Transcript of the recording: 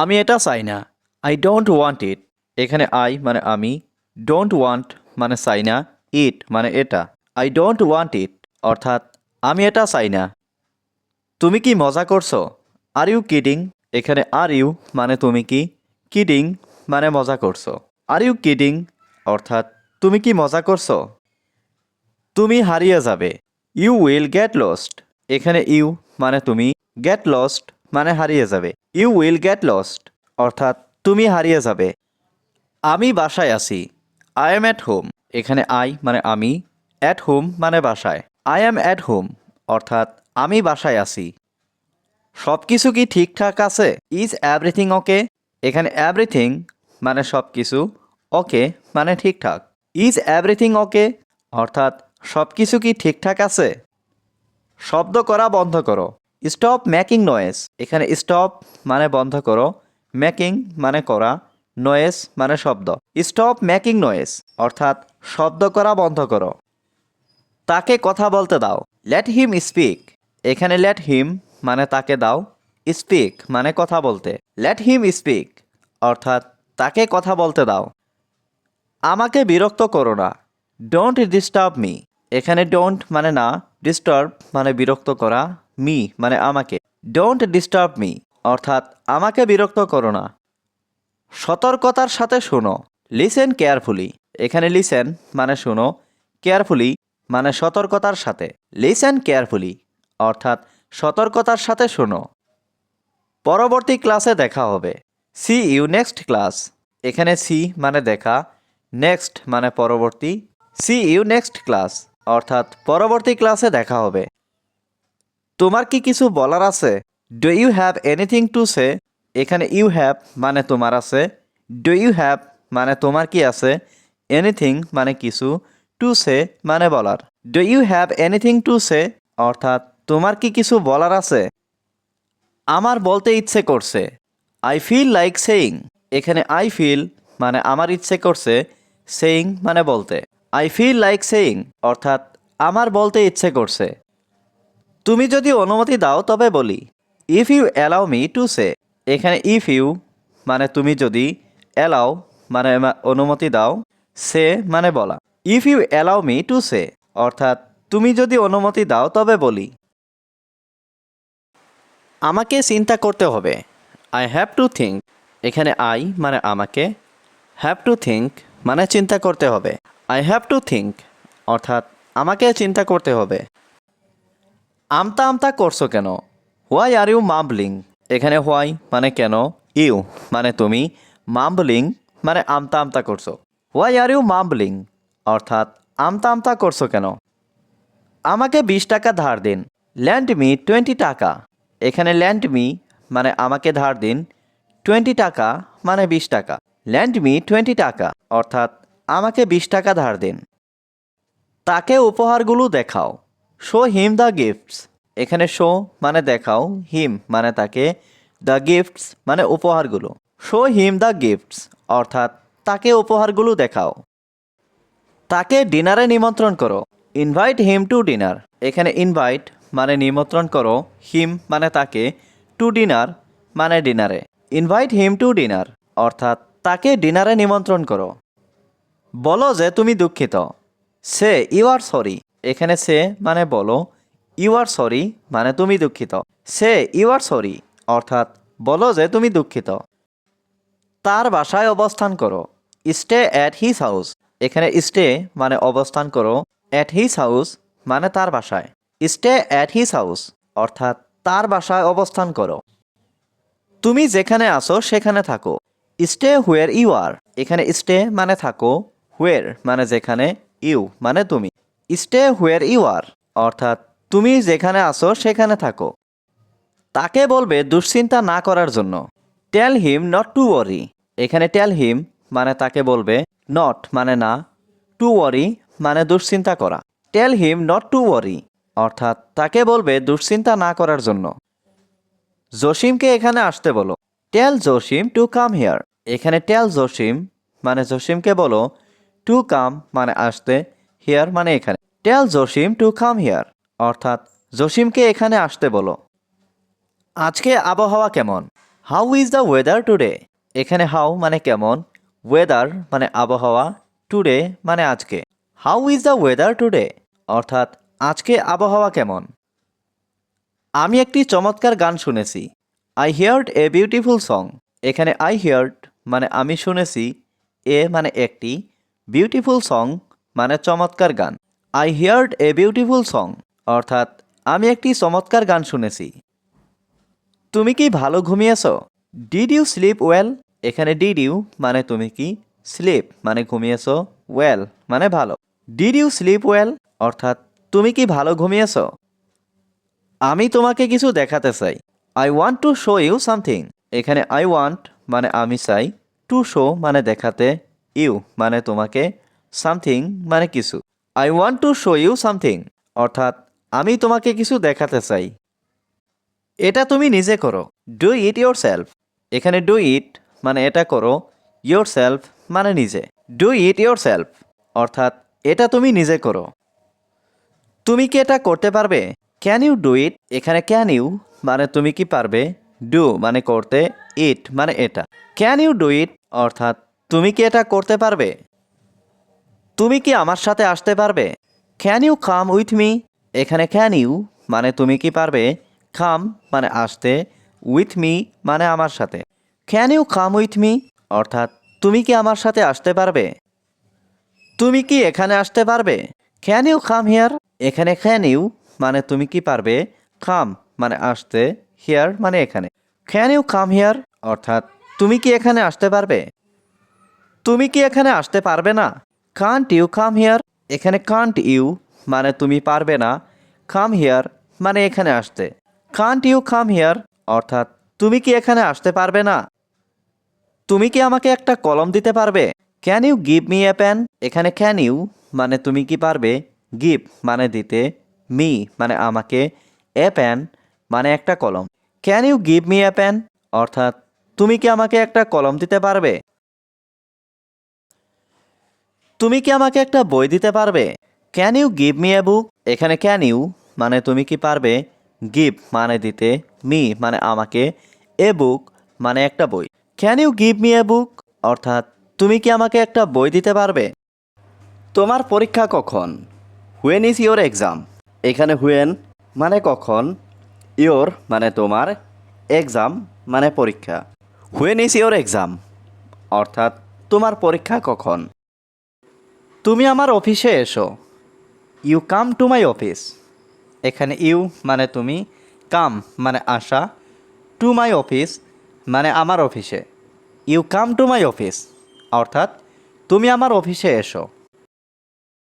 আমি এটা চাই না। আই ডোন্ট ওয়ান্ট ইট এখানে আই মানে আমি। ডোন্ট ওয়ান্ট মানে চাই না। ইট মানে এটা। আই ডোন্ট ওয়ান্ট ইট অর্থাৎ আমি এটা চাই না। তুমি কি মজা করছ? আর ইউ কিডিং এখানে আর ইউ মানে তুমি কি? কিডিং মানে মজা করছ। আর ইউ কিডিং অর্থাৎ তুমি কি মজা করছ? তুমি হারিয়ে যাবে। ইউ উইল গেট লস্ট এখানে ইউ মানে তুমি। গেট লস্ট মানে হারিয়ে যাবে। ইউ উইল গেট লস্ট অর্থাৎ তুমি হারিয়ে যাবে। আমি বাসায় আছি। আই এম অ্যাট হোম এখানে আই মানে আমি। অ্যাট হোম মানে বাসায়। আই অ্যাম অ্যাট হোম অর্থাৎ আমি বাসায় আছি। সব কিছু কি ঠিকঠাক আছে? ইজ এভরিথিং ওকে এখানে এভরিথিং মানে সব কিছু ওকে মানে ঠিকঠাক। ইজ এভরিথিং ওকে অর্থাৎ সব কিছু কি ঠিকঠাক আছে? শব্দ করা বন্ধ করো। স্টপ মেকিং নয়েস এখানে স্টপ মানে বন্ধ করো মেকিং মানে করা নয়েস মানে শব্দ। স্টপ মেকিং নয়েস অর্থাৎ শব্দ করা বন্ধ করো। তাকে কথা বলতে দাও। লেট হিম স্পিক এখানে লেট হিম মানে তাকে দাও। স্পিক মানে কথা বলতে। লেট হিম স্পিক অর্থাৎ তাকে কথা বলতে দাও। আমাকে বিরক্ত করো না। ডোন্ট ডিস্টার্ব মি এখানে ডোন্ট মানে না ডিস্টার্ব মানে বিরক্ত করা মি মানে আমাকে। ডোন্ট ডিস্টার্ব মি অর্থাৎ আমাকে বিরক্ত করো না। সতর্কতার সাথে শোনো। লিসেন কেয়ারফুলি এখানে লিসেন মানে শোনো। কেয়ারফুলি মানে সতর্কতার সাথে। লিসেন কেয়ারফুলি অর্থাৎ সতর্কতার সাথে শোনো। পরবর্তী ক্লাসে দেখা হবে। সি ইউ নেক্সট ক্লাস এখানে সি মানে দেখা। নেক্সট মানে পরবর্তী। সি ইউ নেক্সট ক্লাস অর্থাৎ পরবর্তী ক্লাসে দেখা হবে। তোমার কি কিছু বলার আছে? Do you have anything to say এখানে ইউ হ্যাভ মানে তোমার আছে। ডু ইউ হ্যাভ মানে তোমার কি আছে? এনিথিং মানে কিছু। টু সে মানে বলার। Do you have anything to say অর্থাৎ তোমার কি কিছু বলার আছে? আমার বলতে ইচ্ছে করছে। আই ফিল লাইক সেইং এখানে আই ফিল মানে আমার ইচ্ছে করছে। সেইং মানে বলতে। আই ফিল লাইক সেইং অর্থাৎ আমার বলতে ইচ্ছে করছে। তুমি যদি অনুমতি দাও, তবে বলি। If you allow me to say এখানে ইফ ইউ মানে তুমি যদি অ্যালাউ মানে অনুমতি দাও, সে মানে বলা। If you allow me to say অর্থাৎ তুমি যদি অনুমতি দাও, তবে বলি। আমাকে চিন্তা করতে হবে। আই হ্যাভ টু থিঙ্ক এখানে আই মানে আমাকে। হ্যাভ টু থিঙ্ক মানে চিন্তা করতে হবে। আই হ্যাভ টু থিঙ্ক অর্থাৎ আমাকে চিন্তা করতে হবে। আমতা আমতা করছ কেন? হোয়াই আর ইউ মাম্বলিং এখানে হোয়াই মানে কেন? ইউ মানে তুমি মাম্বলিং মানে আমতা আমতা করছ। হোয়াই আর ইউ মাম্বলিং অর্থাৎ আমতা আমতা করছ কেন? আমাকে বিশ টাকা ধার দিন। ল্যান্ড মি টোয়েন্টি টাকা। এখানে ল্যান্ড মি মানে আমাকে ধার দিন। টোয়েন্টি টাকা মানে বিশ টাকা। ল্যান্ড মি টোয়েন্টি টাকা। অর্থাৎ আমাকে বিশ টাকা ধার দিন। তাকে উপহারগুলো দেখাও। শো হিম দ্য গিফটস এখানে শো মানে দেখাও হিম মানে তাকে দ্য গিফটস মানে উপহারগুলো। শো হিম দ্য গিফটস অর্থাৎ তাকে উপহারগুলো দেখাও। তাকে ডিনারে নিমন্ত্রণ করো। ইনভাইট হিম টু ডিনার এখানে ইনভাইট মানে নিমন্ত্রণ করো হিম মানে তাকে টু ডিনার মানে ডিনারে ইনভাইট হিম টু ডিনার অর্থাৎ তাকে ডিনারে নিমন্ত্রণ করো। বলো যে তুমি দুঃখিত। সে ইউ আর সরি এখানে সে মানে বলো ইউ আর সরি মানে তুমি দুঃখিত। সে ইউ আর সরি অর্থাৎ বলো যে তুমি দুঃখিত। তার বাসায় অবস্থান করো। স্টে অ্যাট হিজ হাউস এখানে স্টে মানে অবস্থান করো। অ্যাট হিজ হাউস মানে তার বাসায়। স্টে অ্যাট হিজ হাউস অর্থাৎ তার বাসায় অবস্থান করো। তুমি যেখানে আসো সেখানে থাকো। স্টে হুয়ের ইউ আর এখানে স্টে মানে থাকো। হুয়ের মানে যেখানে ইউ মানে তুমি। স্টে হুয়ের ইউ আর অর্থাৎ তুমি যেখানে আসো সেখানে থাকো। তাকে বলবে দুশ্চিন্তা না করার জন্য। Tell him not to worry এখানে টেল হিম মানে তাকে বলবে নট মানে না টু ওয়ারি মানে দুশ্চিন্তা করা। Tell him not to worry অর্থাৎ তাকে বলবে দুশ্চিন্তা না করার জন্য। জসিমকে এখানে আসতে বলো। Tell Jasim to come here এখানে টেল জসিম মানে জসিমকে বলো টু কাম মানে আসতে হিয়ার মানে এখানে। Tell Jasim to come here অর্থাৎ জসিমকে এখানে আসতে বলো। আজকে আবহাওয়া কেমন? How is the weather today এখানে হাউ মানে কেমন? ওয়েদার মানে আবহাওয়া টুডে মানে আজকে। How is the weather today অর্থাৎ, আজকে আবহাওয়া কেমন? আমি একটি চমৎকার গান শুনেছি। I heard a beautiful song এখানে আই হিয়ার্ড মানে আমি শুনেছি। এ মানে একটি বিউটিফুল সং মানে চমৎকার গান। I heard a beautiful song অর্থাৎ আমি একটি চমৎকার গান শুনেছি। তুমি কি ভালো ঘুমিয়েছ? ডিড ইউ স্লিপ ওয়েল এখানে ডিড ইউ মানে তুমি কি স্লিপ মানে ঘুমিয়েছ ওয়েল মানে ভালো। ডিড ইউ স্লিপ ওয়েল অর্থাৎ তুমি কি ভালো ঘুমিয়েছ? আমি তোমাকে কিছু দেখাতে চাই। I want to show you something এখানে আই ওয়ান্ট মানে আমি চাই। টু শো মানে দেখাতে। ইউ মানে তোমাকে সামথিং মানে কিছু। I want to show you something অর্থাৎ, আমি তোমাকে কিছু দেখাতে চাই। এটা তুমি নিজে করো। ডু ইট ইয়োর সেলফ এখানে ডু ইট মানে এটা করো। ইয়োর সেলফ মানে নিজে। ডু ইট ইয়োর সেলফ অর্থাৎ, এটা তুমি নিজে করো। তুমি কি এটা করতে পারবে? ক্যান ইউ ডু ইট এখানে ক্যান ইউ মানে তুমি কি পারবে? ডু মানে করতে ইট মানে এটা। ক্যান ইউ ডু ইট অর্থাৎ, তুমি কি এটা করতে পারবে? তুমি কি আমার সাথে আসতে পারবে? Can you come with me এখানে ক্যান ইউ মানে তুমি কি পারবে? কাম মানে আসতে উইথ মি মানে আমার সাথে। Can you come with me অর্থাৎ তুমি কি আমার সাথে আসতে পারবে? তুমি কি এখানে আসতে পারবে? ক্যান ইউ কাম হিয়ার এখানে ক্যান ইউ মানে তুমি কি পারবে? কাম মানে আসতে হিয়ার মানে এখানে। ক্যান ইউ কাম হিয়ার অর্থাৎ তুমি কি এখানে আসতে পারবে? তুমি কি এখানে আসতে পারবে না? কান্ট ইউ কাম হিয়ার এখানে কান্ট ইউ মানে তুমি পারবে না। কাম হিয়ার মানে এখানে আসতে। কান্ট ইউ কাম হিয়ার অর্থাৎ তুমি কি এখানে আসতে পারবে না? তুমি কি আমাকে একটা কলম দিতে পারবে? Can you give me a pen এখানে ক্যান ইউ মানে তুমি কি পারবে? গিভ মানে দিতে। মি মানে আমাকে। এ প্যান মানে একটা কলম। Can you give me a pen অর্থাৎ তুমি কি আমাকে একটা কলম দিতে পারবে? তুমি কি আমাকে একটা বই দিতে পারবে? Can you give me a book এখানে ক্যান ইউ মানে তুমি কি পারবে? গিভ মানে দিতে মি মানে আমাকে এ বুক মানে একটা বই। Can you give me a book অর্থাৎ, তুমি কি আমাকে একটা বই দিতে পারবে? তোমার পরীক্ষা কখন? হুয়েন ইজ ইয়োর এক্সাম এখানে হুয়েন মানে কখন? ইয়োর মানে তোমার এক্সাম মানে পরীক্ষা। হুয়েন ইজ ইয়োর এক্সাম অর্থাৎ, তোমার পরীক্ষা কখন? তুমি আমার অফিসে এসো। You come to my office এখানে ইউ মানে তুমি কাম মানে আসা। টু মাই অফিস মানে আমার অফিসে। You come to my office অর্থাৎ তুমি আমার অফিসে এসো।